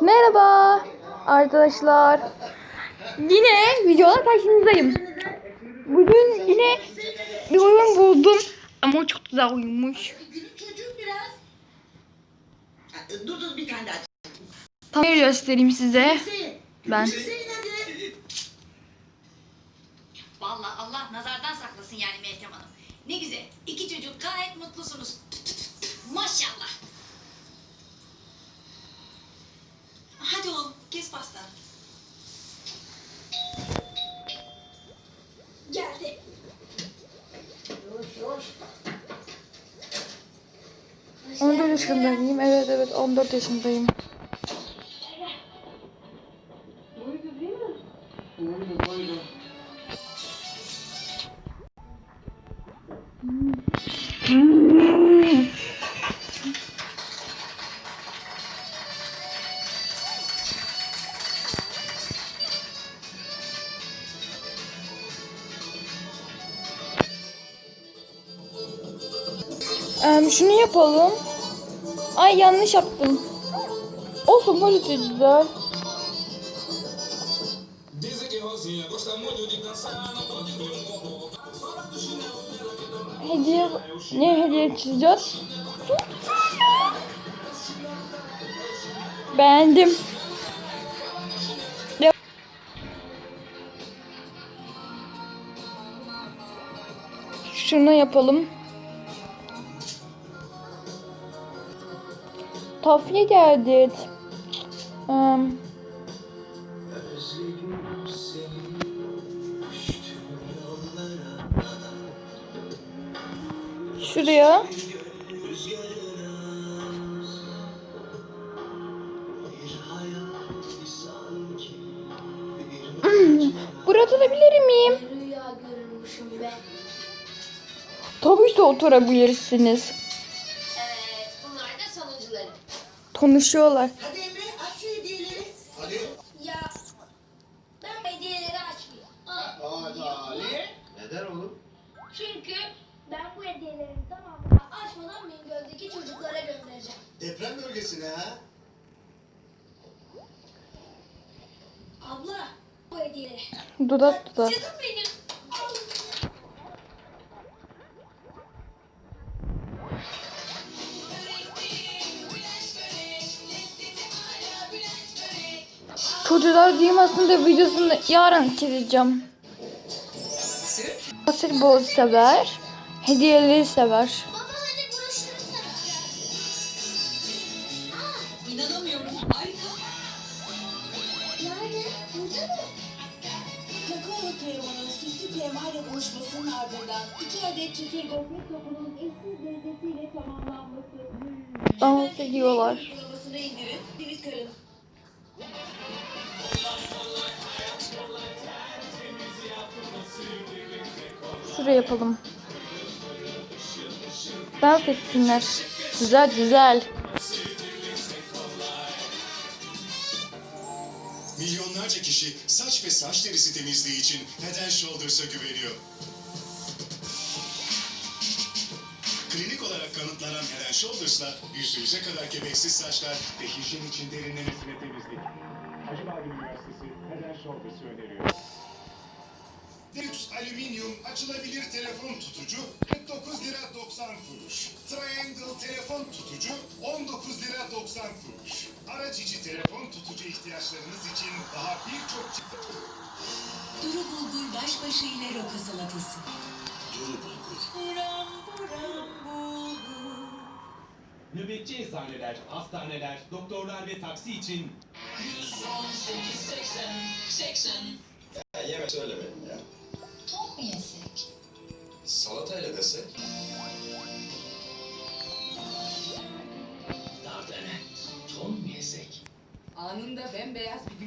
Merhaba arkadaşlar. Yine videolar karşınızdayım. Bugün yine bir oyun buldum. Ama çok güzel oyunmuş. Dur dur bir tane daha. Tam göstereyim size. Ben. Vallahi Allah nazardan saklasın yani Meltem Hanım. Ne güzel. İki çocuk gayet mutlusunuz. Maşallah. Hadi oğlum kes pasta. Geldi. 14 yaşındayım. Evet evet 14 yaşındayım. Em, şunu yapalım. Ay yanlış yaptım. Olsun böyle de güzel. Hediye ne hediye çizeceğiz? Beğendim. Şunu yapalım. Tavsiye geldi. Um, şuraya. Buraya oturabilir miyim? Tabii ki oturabilirsiniz. Konuşuyorlar. Hadi Emre aç şu hediyeleri. Hadi. Ya, ben hediyeleri Hadi Ali. Neden oğlum? Çünkü ben bu hediyelerin tamamını açmadan Bingöl'deki çocuklara göndereceğim. Deprem bölgesine ha? Abla, bu hediyeleri. Dudak dudak. Canım benim. Çocuklar duymasın da videosunu yarın çekeceğim. Basketbol sever. Hediyeleri sever. Kremayla buluşmasının ardından iki adet gofret topunun eşsiz lezzetiyle tamamlanması. Dans ediyorlar. Şuraya yapalım. Dans etsinler. Güzel güzel. Milyonlarca kişi saç ve saç derisi temizliği için Head Shoulders'a güveniyor. Klinik olarak kanıtlanan Head Shoulders'la yüzünüze kadar gebeksiz saçlar ve hijyen için derinlemesine temizlik. Hacıbadem Üniversitesi Head and Shoulders'ı öneriyor. Açılabilir telefon tutucu 49 lira 90 kuruş. Triangle telefon tutucu 19 lira 90 kuruş. Araç içi telefon tutucu ihtiyaçlarınız için daha birçok Duru bulgur başbaşı ile roka salatası. Duru bulgur. Buram buram bulgur. Nöbetçi eczaneler, hastaneler, doktorlar ve taksi için 118 80 80. Ya yeme söylemeyin ya. Top mu yesek? Salatayla desek. Dardenne, ton mu yesek? Anında bembeyaz bir